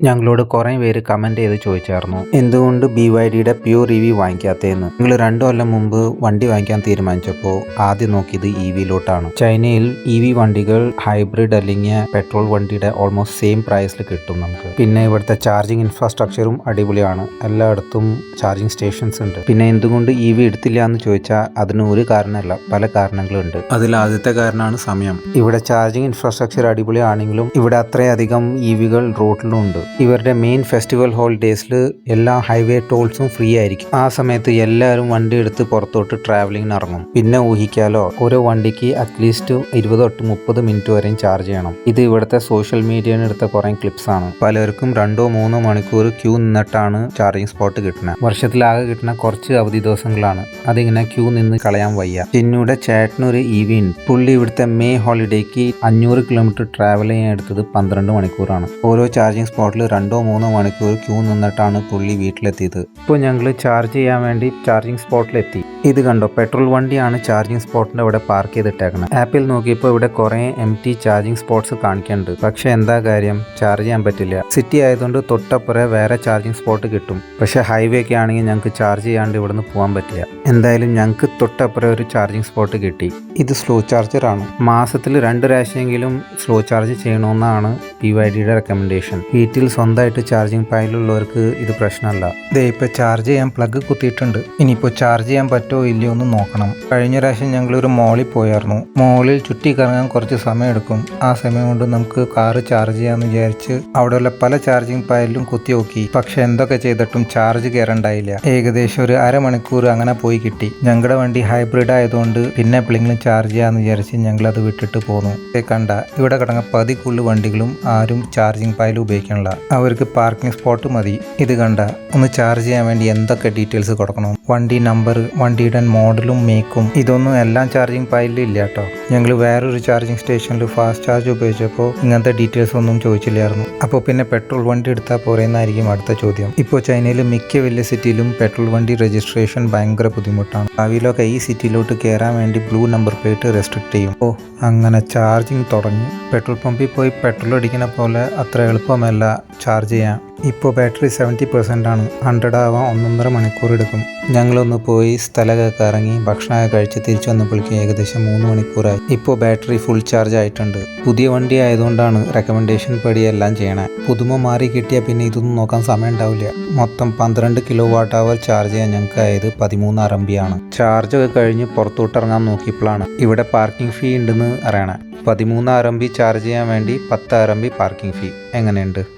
ഞങ്ങളോട് കുറേ പേര് കമന്റ് ചെയ്ത് ചോദിച്ചായിരുന്നു. എന്തുകൊണ്ട് ബി വൈ ഡിയുടെ പ്യൂർ ഇ വി വാങ്ങിക്കാത്തതെന്ന്? നിങ്ങൾ രണ്ടു കൊല്ലം മുമ്പ് വണ്ടി വാങ്ങിക്കാൻ തീരുമാനിച്ചപ്പോൾ ആദ്യം നോക്കിയത് ഇ വിയിലോട്ടാണ് ചൈനയിൽ ഇ വി വണ്ടികൾ ഹൈബ്രിഡ് അല്ലെങ്കിൽ പെട്രോൾ വണ്ടിയുടെ ഓൾമോസ്റ്റ് സെയിം പ്രൈസിൽ കിട്ടും നമുക്ക്. പിന്നെ ഇവിടുത്തെ ചാർജിങ് ഇൻഫ്രാസ്ട്രക്ചറും അടിപൊളിയാണ്. എല്ലായിടത്തും ചാർജിങ് സ്റ്റേഷൻസ് ഉണ്ട്. പിന്നെ എന്തുകൊണ്ട് ഇ വി എടുത്തില്ല എന്ന് ചോദിച്ചാൽ അതിന് ഒരു കാരണമല്ല പല കാരണങ്ങളുണ്ട്. അതിൽ ആദ്യത്തെ കാരണമാണ് സമയം. ഇവിടെ ചാർജിങ് ഇൻഫ്രാസ്ട്രക്ചർ അടിപൊളിയാണെങ്കിലും ഇവിടെ അത്രയധികം ഇ വികൾ റോഡിലുണ്ട് ഇവരുടെ മെയിൻ ഫെസ്റ്റിവൽ ഹോളിഡേയ്സിൽ എല്ലാ ഹൈവേ ടോൾസും ഫ്രീ ആയിരിക്കും. ആ സമയത്ത് എല്ലാവരും വണ്ടി എടുത്ത് പുറത്തോട്ട് ട്രാവലിംഗിന് ഇറങ്ങും പിന്നെ ഊഹിക്കാലോ ഓരോ വണ്ടിക്ക് അറ്റ്ലീസ്റ്റ് ഇരുപത് തൊട്ട് മുപ്പത് മിനിറ്റ് വരെയും ചാർജ് ചെയ്യണം. ഇത് ഇവിടുത്തെ സോഷ്യൽ മീഡിയയിൽ എടുത്ത കുറേ ക്ലിപ്സ് ആണ്. പലർക്കും രണ്ടോ മൂന്നോ മണിക്കൂർ ക്യൂ നിന്നിട്ടാണ് ചാർജിങ് സ്പോട്ട് കിട്ടുന്നത് വർഷത്തിലാകെ കിട്ടുന്ന കുറച്ച് അവധി ദിവസങ്ങളാണ്. അതിങ്ങനെ ക്യൂ നിന്ന് കളയാൻ വയ്യ. ചിന്നൂടെ ചേട്ടനൊരു ഉണ്ട്. പുള്ളി ഇവിടുത്തെ മെയ് ഹോളിഡേക്ക് അഞ്ഞൂറ് കിലോമീറ്റർ ട്രാവൽ ചെയ്യാൻ എടുത്തത് പന്ത്രണ്ട് മണിക്കൂറാണ്. ഓരോ ചാർജിങ് സ്പോട്ടിൽ രണ്ടോ മൂന്നോ മണിക്കൂർ ക്യൂ നിന്നിട്ടാണ് പുള്ളി വീട്ടിലെത്തിയത്. ഇപ്പോൾ ഞങ്ങൾ ചാർജ് ചെയ്യാൻ വേണ്ടി ചാർജിങ് സ്പോട്ടിലെത്തി ഇത് കണ്ടോ പെട്രോൾ വണ്ടിയാണ് ചാർജിങ് സ്പോട്ടിന്റെ ഇവിടെ പാർക്ക് ചെയ്തിട്ടേക്കുന്നത് ആപ്പിൽ നോക്കിയപ്പോൾ ഇവിടെ കുറേ എം ടി ചാർജിങ് സ്പോട്ട്സ് കാണിക്കുന്നുണ്ട്. പക്ഷേ എന്താ കാര്യം? ചാർജ് ചെയ്യാൻ പറ്റില്ല. സിറ്റി ആയതുകൊണ്ട് തൊട്ടപ്പുറേ വേറെ ചാർജിങ് സ്പോട്ട് കിട്ടും. പക്ഷേ ഹൈവേ ഒക്കെ ആണെങ്കിൽ ഞങ്ങൾക്ക് ചാർജ് ചെയ്യാണ്ട് ഇവിടുന്ന് പോകാൻ പറ്റില്ല. എന്തായാലും ഞങ്ങൾക്ക് തൊട്ടപ്പുറം ഒരു ചാർജിങ് സ്പോട്ട് കിട്ടി. ഇത് സ്ലോ ചാർജർ ആണ്. മാസത്തിൽ രണ്ട് പ്രാവശ്യമെങ്കിലും സ്ലോ ചാർജ് ചെയ്യണമെന്നാണ് പി വൈ ഡിയുടെ റെക്കമെൻഡേഷൻ വീട്ടിൽ സ്വന്തമായിട്ട് ചാർജിങ് പൈലുള്ളവർക്ക് ഇത് പ്രശ്നമല്ല. ഇതേ ഇപ്പോൾ ചാർജ് ചെയ്യാൻ പ്ലഗ് കുത്തിയിട്ടുണ്ട്. ഇനിയിപ്പോൾ ചാർജ് ചെയ്യാൻ പറ്റുമോ ഇല്ലയോ എന്ന് നോക്കണം. കഴിഞ്ഞ പ്രാവശ്യം ഞങ്ങൾ ഒരു മോളിൽ പോയായിരുന്നു. മോളിൽ ചുറ്റി കറങ്ങാൻ കുറച്ച് സമയം എടുക്കും. ആ സമയം കൊണ്ട് നമുക്ക് കാറ് ചാർജ് ചെയ്യാമെന്ന് വിചാരിച്ച് അവിടെയുള്ള പല ചാർജിങ് പായലിലും കുത്തി നോക്കി. പക്ഷെ എന്തൊക്കെ ചെയ്തിട്ടും ചാർജ് കയറണ്ടായില്ല. ഏകദേശം ഒരു അരമണിക്കൂർ അങ്ങനെ പോയി കിട്ടി. ഞങ്ങളുടെ വണ്ടി ഹൈബ്രിഡ് ആയതുകൊണ്ട് പിന്നെ എപ്പോഴെങ്കിലും ചാർജ് ചെയ്യാമെന്ന് വിചാരിച്ച് ഞങ്ങൾ അത് വിട്ടിട്ട് പോന്നു. കണ്ട ഇവിടെ കിടങ്ങ പതിക്കുള്ള വണ്ടികളും ആരും ചാർജിങ് പായൽ ഉപയോഗിക്കണില്ല അവർക്ക് പാർക്കിംഗ് സ്പോട്ട് മതി. ഇത് കണ്ട ഒന്ന് ചാർജ് ചെയ്യാൻ വേണ്ടി എന്തൊക്കെ ഡീറ്റെയിൽസ് കൊടുക്കണം? വണ്ടി നമ്പർ വണ്ടിയുടെ മോഡലും മേക്കും ഇതൊന്നും എല്ലാം ചാർജിങ് പായലിലും ഇല്ല കേട്ടോ. ഞങ്ങൾ വേറൊരു ചാർജിങ് സ്റ്റേഷനിൽ ഫാസ്റ്റ് ചാർജ് ഉപയോഗിച്ചപ്പോൾ ഇങ്ങനത്തെ ഡീറ്റെയിൽസ് ഒന്നും ചോദിച്ചില്ലായിരുന്നു. അപ്പോൾ പിന്നെ പെട്രോൾ വണ്ടി എടുത്താൽ പോരെന്നായിരിക്കും അടുത്ത ചോദ്യം. ഇപ്പോൾ ചൈനയിൽ മിക്ക വലിയ സിറ്റിയിലും പെട്രോൾ വണ്ടി രജിസ്ട്രേഷൻ ഭയങ്കര ബുദ്ധിമുട്ടാണ്. ഭാവിയിലൊക്കെ ഈ സിറ്റിയിലോട്ട് കയറാൻ വേണ്ടി ബ്ലൂ നമ്പർ പ്ലേറ്റ് റെസ്ട്രിക്ട് ചെയ്യും. ഓ അങ്ങനെ ചാർജിങ് തുടങ്ങി. പെട്രോൾ പമ്പിൽ പോയി പെട്രോൾ അടിക്കുന്ന പോലെ അത്ര എളുപ്പമല്ല ചാർജ് ചെയ്യാൻ. ഇപ്പോൾ ബാറ്ററി സെവന്റി പെർസെന്റ് ആണ്. ഹൺഡ്രഡ് ആവാൻ ഒന്നൊന്നര മണിക്കൂർ എടുക്കും ഞങ്ങളൊന്ന് പോയി സ്ഥലമൊക്കെ ഇറങ്ങി ഭക്ഷണമൊക്കെ കഴിച്ച് തിരിച്ചു വന്നപ്പോഴേക്കും ഏകദേശം മൂന്ന് മണിക്കൂറായി. ഇപ്പോൾ ബാറ്ററി ഫുൾ ചാർജ് ആയിട്ടുണ്ട്. പുതിയ വണ്ടി ആയതുകൊണ്ടാണ് റെക്കമെൻഡേഷൻ പടി എല്ലാം ചെയ്യണേ. പുതുമ മാറി കിട്ടിയാൽ പിന്നെ ഇതൊന്നും നോക്കാൻ സമയം ഉണ്ടാവില്ല. മൊത്തം പന്ത്രണ്ട് കിലോ വാട്ട് അവർ ചാർജ് ചെയ്യാൻ ഞങ്ങൾക്ക് ആയത് പതിമൂന്ന് ആർ എം ആണ് ചാർജൊക്കെ കഴിഞ്ഞ് പുറത്തോട്ട് ഇറങ്ങാൻ നോക്കിയപ്പോഴാണ് ഇവിടെ പാർക്കിംഗ് ഫീ ഉണ്ടെന്ന് അറിയണേ. പതിമൂന്ന് ബി ചാർജ് ചെയ്യാൻ വേണ്ടി പത്ത് ബി പാർക്കിംഗ് ഫീ എങ്ങനെയുണ്ട്?